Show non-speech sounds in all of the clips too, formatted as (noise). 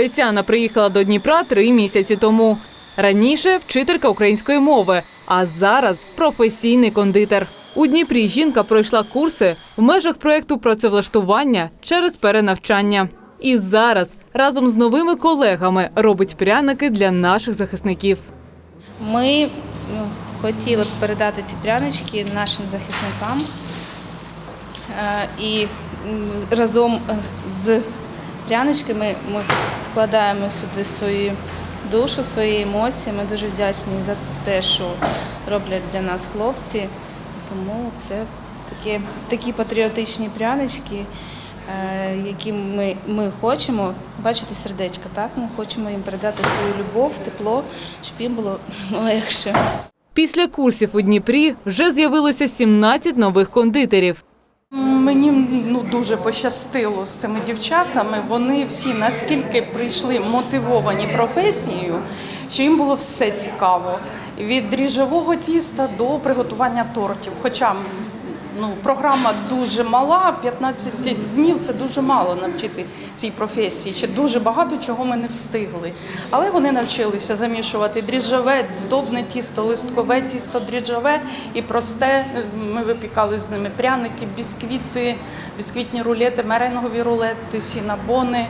Тетяна приїхала до Дніпра три місяці тому. Раніше вчителька української мови, а зараз професійний кондитер. У Дніпрі жінка пройшла курси в межах проєкту працевлаштування через перенавчання. І зараз разом з новими колегами робить пряники для наших захисників. Ми ну, хотіли б передати ці прянички нашим захисникам Е, і разом е, з пряничками ми вкладаємо сюди свою душу, свої емоції. Ми дуже вдячні за те, що роблять для нас хлопці. Тому це такі, такі патріотичні прянички, е, які ми, ми хочемо бачити сердечка. Так, ми хочемо їм передати свою любов, тепло, щоб їм було (laughs) легше. Після курсів у Дніпрі вже з'явилося 17 нових кондитерів. Мені ну дуже пощастило з цими дівчатами. Вони всі наскільки прийшли мотивовані професією, що їм було все цікаво. Від дріжджового тіста до приготування тортів. Хоча ну, програма дуже мала, 15 днів це дуже мало навчити цій професії. Ще дуже багато чого ми не встигли. Але вони навчилися замішувати дріжджове, здобне тісто, листкове тісто, дріжджове і просте. Ми випікали з ними пряники, бісквіти, бісквітні рулети, меренгові рулети, сінабони,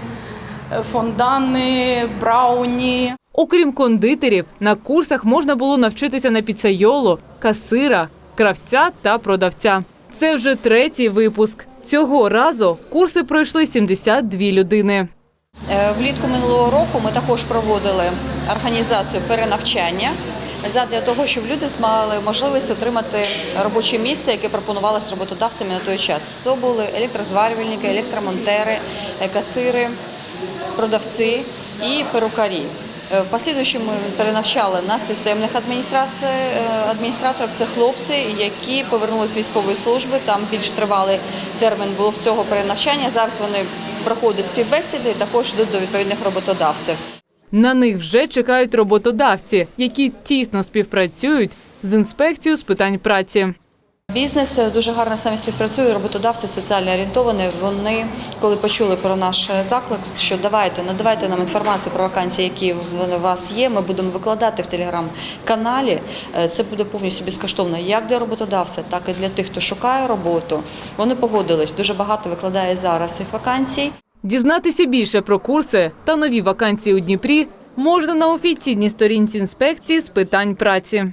фондани, брауні. Окрім кондитерів, на курсах можна було навчитися на піцайолу, касира, кравця та продавця. Це вже третій випуск. Цього разу курси пройшли 72 людини. Е, Влітку минулого року ми також проводили організацію перенавчання задля того, щоб люди мали можливість отримати робоче місце, яке пропонувалося роботодавцями на той час. Це були електрозварювальники, електромонтери, е, касири, продавці і перукарі. Е, В послідуючому ми перенавчали на системних е, адміністраторів. Це хлопці, які повернулися з військової служби. Там більш тривалий термін було в цього перенавчання. Зараз вони проходять співбесіди також йдуть до відповідних роботодавців. На них вже чекають роботодавці, які тісно співпрацюють з інспекцією з питань праці. Бізнес е, дуже гарно з нами співпрацює. Роботодавці соціально орієнтовані. Вони, коли почули про наш е, заклик, що давайте надавайте нам інформацію про вакансії, які у вас є. Ми будемо викладати в телеграм-каналі. Е, Це буде повністю безкоштовно як для роботодавця, так і для тих, хто шукає роботу. Вони погодились. Дуже багато викладає зараз цих вакансій. Дізнатися більше про курси та нові вакансії у Дніпрі можна на офіційній сторінці інспекції з питань праці.